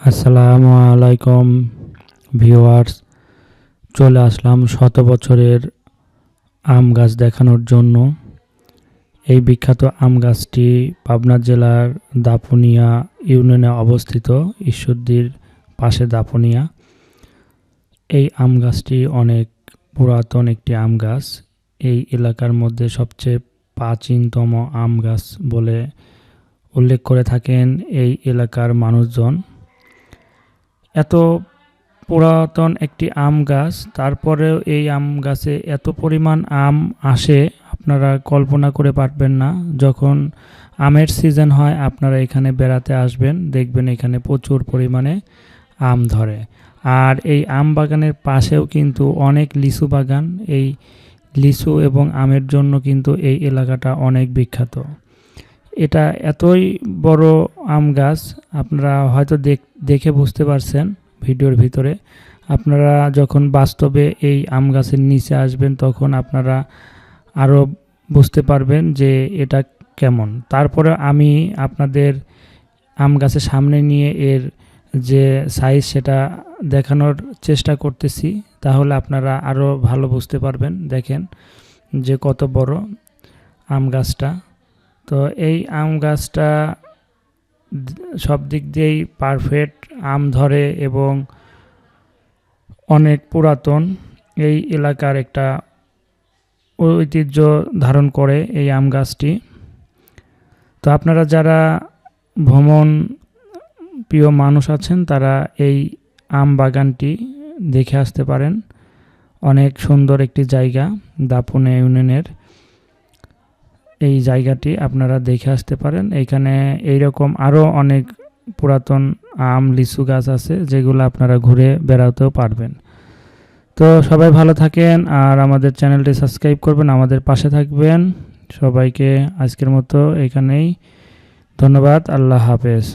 আসসালামু আলাইকুম, ভিউয়ার্স। চলে আসলাম শত বছরের আম গাছ দেখানোর জন্য। এই বিখ্যাত আম গাছটি পাবনা জেলার দাপুনিয়া ইউনিয়নে অবস্থিত, ঈশ্বরদীর পাশে দাপুনিয়া। এই আম গাছটি অনেক পুরাতন একটি আম গাছ। এই এলাকার মধ্যে সবচেয়ে প্রাচীনতম আম গাছ বলে উল্লেখ করে থাকেন এই এলাকার মানুষজন। এত পুরাতন একটি আম গাছ, তারপরেও এই আম গাছে এত পরিমাণ আম আসে, আপনারা কল্পনা করে পারবেন না। যখন আমের সিজন হয়, আপনারা এখানে বেড়াতে আসবেন, দেখবেন এখানে প্রচুর পরিমাণে আম ধরে। আর এই আম বাগানের পাশেও কিন্তু অনেক লিচু বাগান। এই লিচু এবং আমের জন্য কিন্তু এই এলাকাটা অনেক বিখ্যাত। এটা এতই বড় আম গাছ, আপনারা হয়তো দেখে বুঝতে পারছেন ভিডিওর ভিতরে। আপনারা যখন বাস্তবে এই আম গাছের নিচে আসবেন, তখন আপনারা আরও বুঝতে পারবেন যে এটা কেমন। তারপরে আমি আপনাদের আম গাছের সামনে নিয়ে এর যে সাইজ সেটা দেখানোর চেষ্টা করতেছি, তাহলে আপনারা আরও ভালো বুঝতে পারবেন। দেখেন যে কত বড় আম গাছটা। তো এই আম গাছটা সব দিক দিয়েই পারফেক্ট আম ধরে এবং অনেক পুরাতন। এই এলাকার একটা ঐতিহ্য ধারণ করে এই আম গাছটি। তো আপনারা যারা ভ্রমণ প্রিয় মানুষ আছেন, তারা এই আম বাগানটি দেখে আসতে পারেন। অনেক সুন্দর একটি জায়গা, দাপুনে ইউনিয়নের। এই জায়গাটি আপনারা দেখে আসতে পারেন। এইখানে এইরকম আরও অনেক পুরাতন আম, লিচু গাছ আছে, যেগুলো আপনারা ঘুরে বেড়াতেও পারবেন। তো সবাই ভালো থাকেন আর আমাদের চ্যানেলটি সাবস্ক্রাইব করবেন, আমাদের পাশে থাকবেন। সবাইকে আজকের মতো এখানেই। ধন্যবাদ, আল্লাহ হাফেজ।